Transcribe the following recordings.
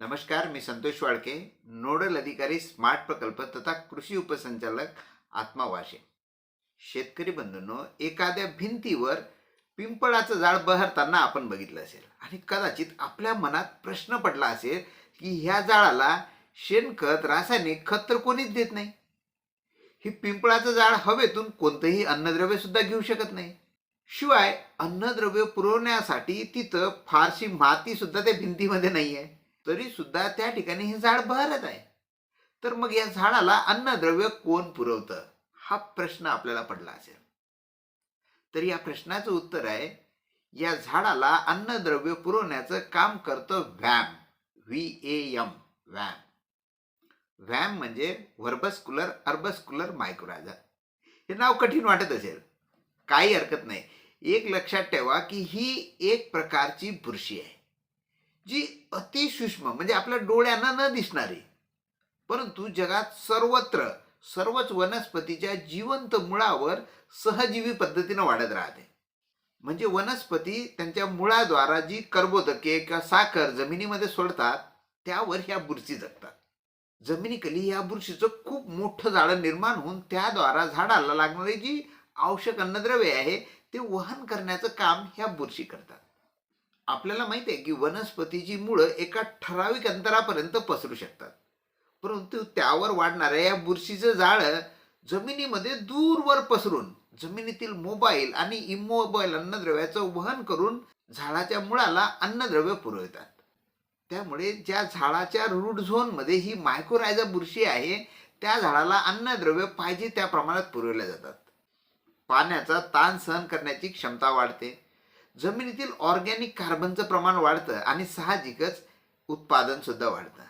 नमस्कार मी संतोष वाळके नोडल अधिकारी स्मार्ट प्रकल्प तथा कृषी उपसंचालक आत्मा वाशे. शेतकरी बंधूंनो एखाद्या भिंतीवर पिंपळाचं झाड बहरताना आपण बघितलं असेल आणि कदाचित आपल्या मनात प्रश्न पडला असेल की ह्या झाडाला शेणखत रासायनिक खत तर कोणीच देत नाही. ही पिंपळाचं झाड हवेतून कोणतंही अन्नद्रव्य सुद्धा घेऊ शकत नाही. शिवाय अन्नद्रव्य पुरवण्यासाठी तिथं फारशी माती सुद्धा त्या भिंतीमध्ये नाही आहे तरी सुद्धा त्या ठिकाणी हे झाड बहरत आहे. तर मग या झाडाला अन्नद्रव्य कोण पुरवतं? हा प्रश्न आपल्याला पडला असेल. तर या प्रश्नाचं उत्तर आहे या झाडाला अन्नद्रव्य पुरवण्याचं काम करतं व्हॅम व्ही ए एम व्हॅम व्हॅम म्हणजे व्हर्बस्कुलर अर्बस्कुलर मायक्रोरायझर हे नाव कठीण वाटत असेल. काही हरकत नाही. एक लक्षात ठेवा की ही एक प्रकारची बुरशी आहे. जी अतिसूक्ष्म म्हणजे आपल्या डोळ्यांना न दिसणारी. परंतु जगात सर्वत्र सर्वच वनस्पतीच्या जिवंत मुळावर सहजीवी पद्धतीनं वाढत राहते. म्हणजे वनस्पती त्यांच्या मुळाद्वारा जी कर्बोदके किंवा साखर जमिनीमध्ये सोडतात त्यावर ह्या बुरशी जगतात. जमिनीखाली या बुरशीचं खूप मोठं झाडं निर्माण होऊन त्याद्वारा झाडाला लागणारी जी आवश्यक अन्नद्रव्य आहे ते वहन करण्याचं काम ह्या बुरशी करतात. आपल्याला माहिती आहे की वनस्पतीची मुळं एका ठराविक अंतरापर्यंत पसरू शकतात. परंतु त्यावर वाढणाऱ्या या बुरशीचं जाळं जमिनीमध्ये दूरवर पसरून जमिनीतील मोबाईल आणि इमोबाईल अन्नद्रव्याचं वहन करून झाडाच्या मुळाला अन्नद्रव्य पुरवतात. त्यामुळे ज्या झाडाच्या रूट झोनमध्ये ही मायक्रोरायझा बुरशी आहे त्या झाडाला अन्नद्रव्य पाहिजे त्या प्रमाणात पुरवल्या जातात. पाण्याचा ताण सहन करण्याची क्षमता वाढते. जमिनीतील ऑर्गॅनिक कार्बनचं प्रमाण वाढतं आणि साहजिकच उत्पादन सुद्धा वाढतं.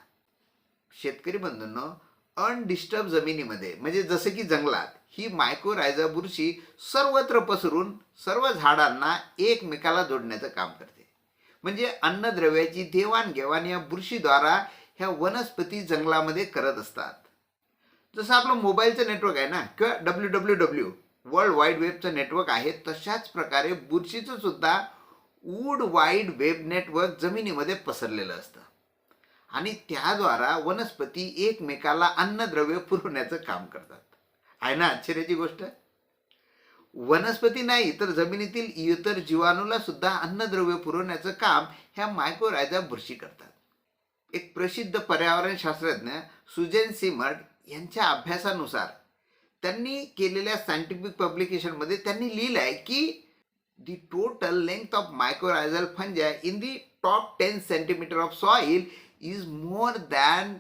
शेतकरी बंधूंनो अनडिस्टर्ब जमिनीमध्ये म्हणजे जसं की जंगलात ही मायक्रोरायझा बुरशी सर्वत्र पसरून सर्व झाडांना एकमेकाला जोडण्याचं काम करते. म्हणजे अन्नद्रव्याची देवाणघेवाण या बुरशीद्वारा ह्या वनस्पती जंगलामध्ये करत असतात. जसं आपलं मोबाईलचं नेटवर्क आहे ना किंवा W W W world wide वेबचं network आहे तशाच प्रकारे बुरशीचं सुद्धा वूड वाईड वेब नेटवर्क जमिनीमध्ये पसरलेलं असतं. आणि त्याद्वारा वनस्पती एकमेकाला अन्नद्रव्य पुरवण्याचं काम करतात. आहे ना आश्चर्याची गोष्ट? वनस्पती नाही तर जमिनीतील इतर जीवाणूला सुद्धा अन्नद्रव्य पुरवण्याचं काम ह्या मायक्रोरायझा बुरशी करतात. एक प्रसिद्ध पर्यावरण शास्त्रज्ञ सुजेन सिमर्ट यांच्या अभ्यासानुसार त्यांनी केलेल्या सायंटिफिक पब्लिकेशनमध्ये त्यांनी लिहिलं आहे की the total length of mycorrhizal fungi in the top ten centimetre of soil is more than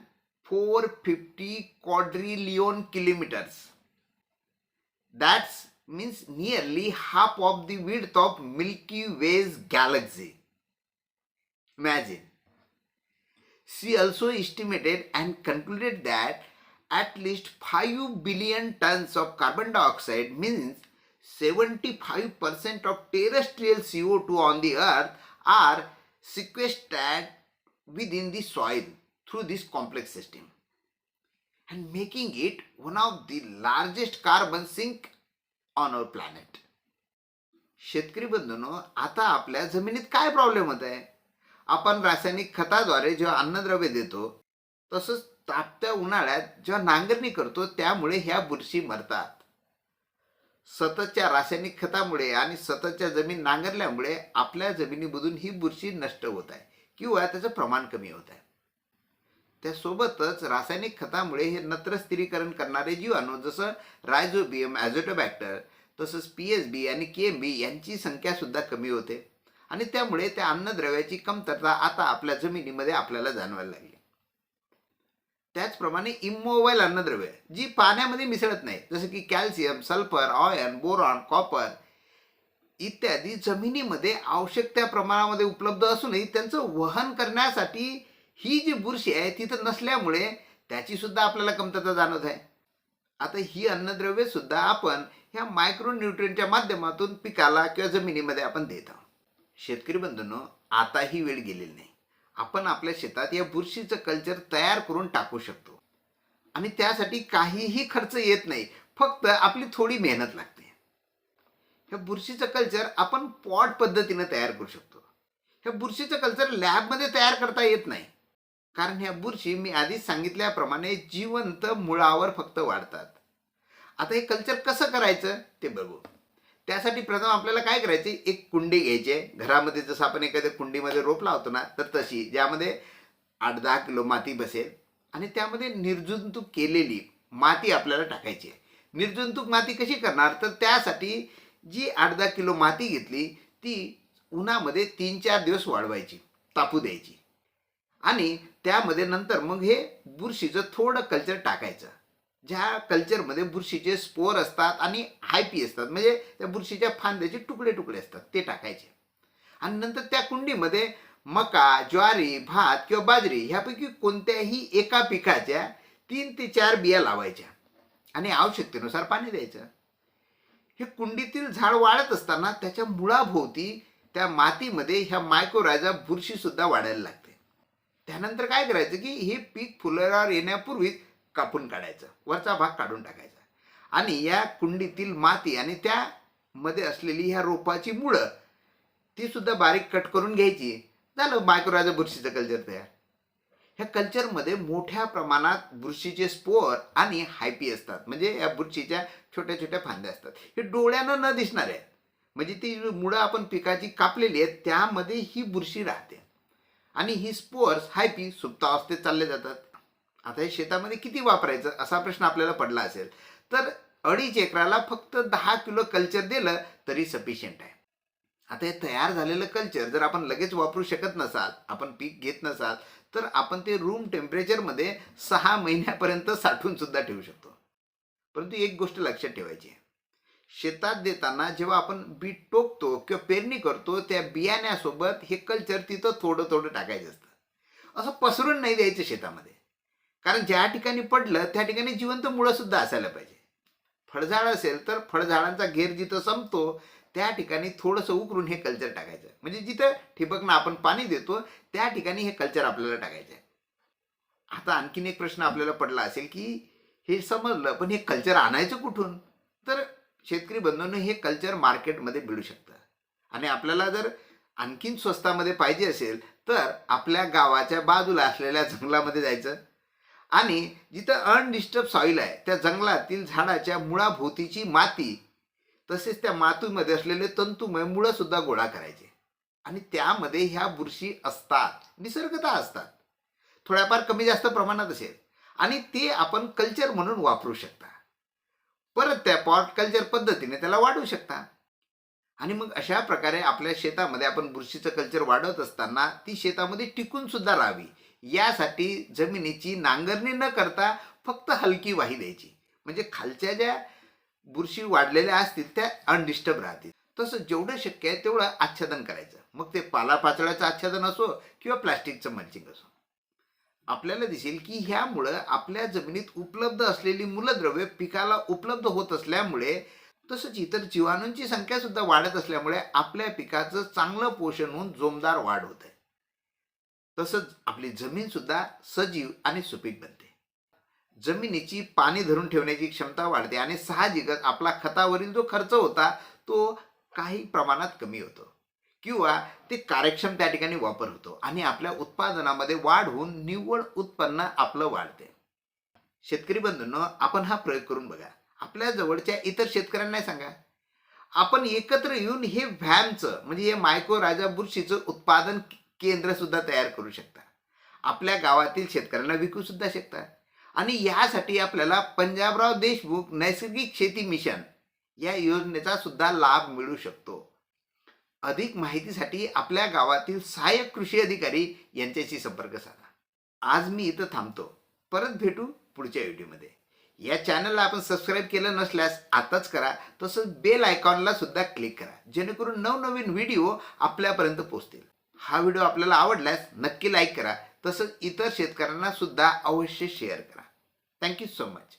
four fifty quadrillion kilometres that's means nearly half of the width of milky way's galaxy imagine see also estimated and concluded that at least 5 billion tons of carbon dioxide means 75% of terrestrial CO2 on the earth are sequestered within the soil through this complex system and making it one of the largest carbon sink on our planet. शेतकरी बंधूंनो आता आपल्या जमिनीत काय problem होत आहे आपण रासायनिक खताद्वारे जेव्हा अन्नद्रव्य देतो तसंच तापत्या उन्हाळ्यात जेव्हा नांगरणी करतो त्यामुळे ह्या बुरशी मरतात. सततच्या रासायनिक खतामुळे आणि सततच्या जमीन नांगरल्यामुळे आपल्या जमिनीमधून ही बुरशी नष्ट होत आहे किंवा त्याचं प्रमाण कमी होत आहे. त्यासोबतच रासायनिक खतामुळे हे नत्र स्थिरीकरण करणारे जीवाणू जसं रायझोबियम ॲझोटोबॅक्टर तसंच पी एस बी आणि के एम बी यांची संख्या सुद्धा कमी होते. आणि त्यामुळे त्या अन्नद्रव्याची कमतरता आता आपल्या जमिनीमध्ये आपल्याला जाणवायला लागली त्याचप्रमाणे इमोबाईल अन्नद्रव्य जी पाण्यामध्ये मिसळत नाही. जसं की calcium sulphur ion boron copper इत्यादी जमिनीमध्ये आवश्यक त्या प्रमाणामध्ये उपलब्ध असूनही त्यांचं वहन करण्यासाठी ही जी बुरशी आहे तिथं नसल्यामुळे त्याची सुद्धा आपल्याला कमतरता जाणवत आहे. आता ही अन्नद्रव्ये सुद्धा आपण ह्या मायक्रो न्यूट्रियनच्या माध्यमातून पिकाला किंवा जमिनीमध्ये आपण देत आहोत. शेतकरी बंधूंनो आता ही वेळ गेलेली नाही. आपण आपल्या शेतात या बुरशीचं कल्चर तयार करून टाकू शकतो. आणि त्यासाठी काहीही खर्च येत नाही. फक्त आपली थोडी मेहनत लागते. ह्या बुरशीचं कल्चर आपण पॉट पद्धतीनं तयार करू शकतो. ह्या बुरशीचं कल्चर लॅबमध्ये तयार करता येत नाही. कारण ह्या बुरशी मी आधीच सांगितल्याप्रमाणे जिवंत मुळावर फक्त वाढतात. आता हे कल्चर कसं करायचं ते बघू. त्यासाठी प्रथम आपल्याला काय करायचे? एक कुंडी घ्यायची आहे. घरामध्ये जसं आपण एखाद्या कुंडीमध्ये रोप लावतो ना तर तशी ज्यामध्ये आठ दहा किलो माती बसेल आणि त्यामध्ये निर्जंतुक केलेली माती आपल्याला टाकायची आहे. निर्जंतुक माती कशी करणार? तर त्यासाठी जी आठ दहा किलो माती घेतली ती उन्हामध्ये तीन चार दिवस वाढवायची तापू द्यायची. आणि त्यामध्ये नंतर मग हे बुरशीचं थोडं कल्चर टाकायचं. ज्या कल्चरमध्ये बुरशीचे स्पोर असतात आणि हायपी असतात म्हणजे त्या बुरशीच्या फांद्याचे तुकडे तुकडे असतात ते टाकायचे. आणि नंतर त्या कुंडीमध्ये मका ज्वारी भात किंवा बाजरी ह्यापैकी कोणत्याही एका पिकाच्या तीन ते चार बिया लावायच्या आणि आवश्यकतेनुसार पाणी द्यायचं. हे कुंडीतील झाड वाढत असताना त्याच्या मुळाभोवती त्या मातीमध्ये ह्या मायक्रोरायझा बुरशीसुद्धा वाढायला लागते. त्यानंतर काय करायचं की हे पीक फुलावर येण्यापूर्वीच कापून काढायचं. वरचा भाग काढून टाकायचा. आणि या कुंडीतील माती आणि त्यामध्ये असलेली ह्या रोपाची मुळं ती सुद्धा बारीक कट करून घ्यायची. झालं मायक्रोराजा बुरशीचं कल्चर तयार. ह्या कल्चरमध्ये मोठ्या प्रमाणात बुरशीचे स्पोअर आणि हायपी असतात. म्हणजे या बुरशीच्या छोट्या छोट्या फांद्या असतात. हे डोळ्यानं न दिसणार आहेत. म्हणजे ती मुळं आपण पिकाची कापलेली आहेत त्यामध्ये ही बुरशी राहते. आणि ही स्पोअर्स हायपी सुप्तावस्थेत चालले जातात. आता हे शेतामध्ये किती वापरायचं असा प्रश्न आपल्याला पडला असेल. तर अडीच एकराला फक्त दहा किलो कल्चर दिलं तरी सफिशियंट आहे. आता हे तयार झालेलं कल्चर जर आपण लगेच वापरू शकत नसाल आपण पीक घेत नसाल तर आपण ते रूम टेम्परेचरमध्ये सहा महिन्यापर्यंत साठवून सुद्धा ठेवू शकतो. परंतु एक गोष्ट लक्षात ठेवायची आहे. शेतात देताना जेव्हा आपण बी टोकतो किंवा पेरणी करतो त्या बियाण्यासोबत हे कल्चर तिथं थोडं थोडं टाकायचं असतं. असं पसरून नाही द्यायचं शेतामध्ये. कारण ज्या ठिकाणी पडलं त्या ठिकाणी जिवंत मुळं सुद्धा असायला पाहिजे. फळझाड असेल तर फळझाडांचा घेर जिथं संपतो त्या ठिकाणी थोडंसं उकरून हे कल्चर टाकायचं. म्हणजे जिथं ठिबकनं आपण पाणी देतो त्या ठिकाणी हे कल्चर आपल्याला टाकायचं आहे. आता आणखीन एक प्रश्न आपल्याला पडला असेल की हे समजलं पण हे कल्चर आणायचं कुठून? तर शेतकरी बंधूंनो हे कल्चर मार्केटमध्ये मिळू शकतं. आणि आपल्याला जर आणखीन स्वस्तामध्ये पाहिजे असेल तर आपल्या गावाच्या बाजूला असलेल्या जंगलामध्ये जायचं आणि जिथं अनडिस्टर्ब सॉईल आहे त्या जंगलातील झाडाच्या मुळाभोवतीची माती तसेच त्या मातीमध्ये असलेले तंतुमय मुळंसुद्धा गोळा करायचे. आणि त्यामध्ये ह्या बुरशी असतात निसर्गता असतात. थोड्याफार कमी जास्त प्रमाणात असेल. आणि ते आपण कल्चर म्हणून वापरू शकता. परत त्या पॉट कल्चर पद्धतीने त्याला वाढवू शकता. आणि मग अशा प्रकारे आपल्या शेतामध्ये आपण बुरशीचं कल्चर वाढवत असताना ती शेतामध्ये टिकून सुद्धा राहावी. यासाठी जमिनीची नांगरणी न करता फक्त हलकी वाही द्यायची. म्हणजे खालच्या ज्या बुरशी वाढलेल्या असतील त्या अनडिस्टर्ब राहतील. तसं जेवढं शक्य आहे तेवढं आच्छादन करायचं. मग ते पालापाचोळ्याचं आच्छादन असो किंवा प्लास्टिकचं मल्चिंग असो. आपल्याला दिसेल की ह्यामुळं आपल्या जमिनीत उपलब्ध असलेली मूलद्रव्ये पिकाला उपलब्ध होत असल्यामुळे तसंच इतर जीवाणूंची संख्या सुद्धा वाढत असल्यामुळे आपल्या पिकाचं चांगलं पोषण होऊन जोमदार वाढ होत. आहे तसंच आपली जमीन सुद्धा सजीव आणि सुपीक बनते. जमिनीची पाणी धरून ठेवण्याची क्षमता वाढते आणि साहजिकच आपला खतावरील जो खर्च होता तो काही प्रमाणात कमी होतो. किंवा ते कार्यक्षम त्या ठिकाणी वापर होतो आणि आपल्या उत्पादनामध्ये वाढ होऊन निव्वळ उत्पन्न आपलं वाढते. शेतकरी बंधूंनो आपण हा प्रयोग करून बघा. आपल्या जवळच्या इतर शेतकऱ्यांना सांगा. आपण एकत्र येऊन हे व्हॅमचं म्हणजे हे मायको राजा बुरशीचं उत्पादन केंद्रसुद्धा तयार करू शकता आपल्या गावातील शेतकऱ्यांना विकू सुद्धा शकता आणि यासाठी आपल्याला पंजाबराव देशमुख नैसर्गिक शेती मिशन या योजनेचा सुद्धा लाभ मिळू शकतो. अधिक माहितीसाठी आपल्या गावातील सहाय्यक कृषी अधिकारी यांच्याशी संपर्क साधा. आज मी इथं थांबतो. परत भेटू पुढच्या व्हिडिओमध्ये. या चॅनलला आपण सबस्क्राईब केलं नसल्यास आताच करा. तसंच बेल आयकॉनला सुद्धा क्लिक करा. जेणेकरून नवनवीन व्हिडिओ आपल्यापर्यंत पोहोचतील. हा व्हिडिओ आपल्याला आवडल्यास नक्की लाईक करा. तसंच इतर शेतकऱ्यांना सुद्धा अवश्य शेअर करा. Thank you so much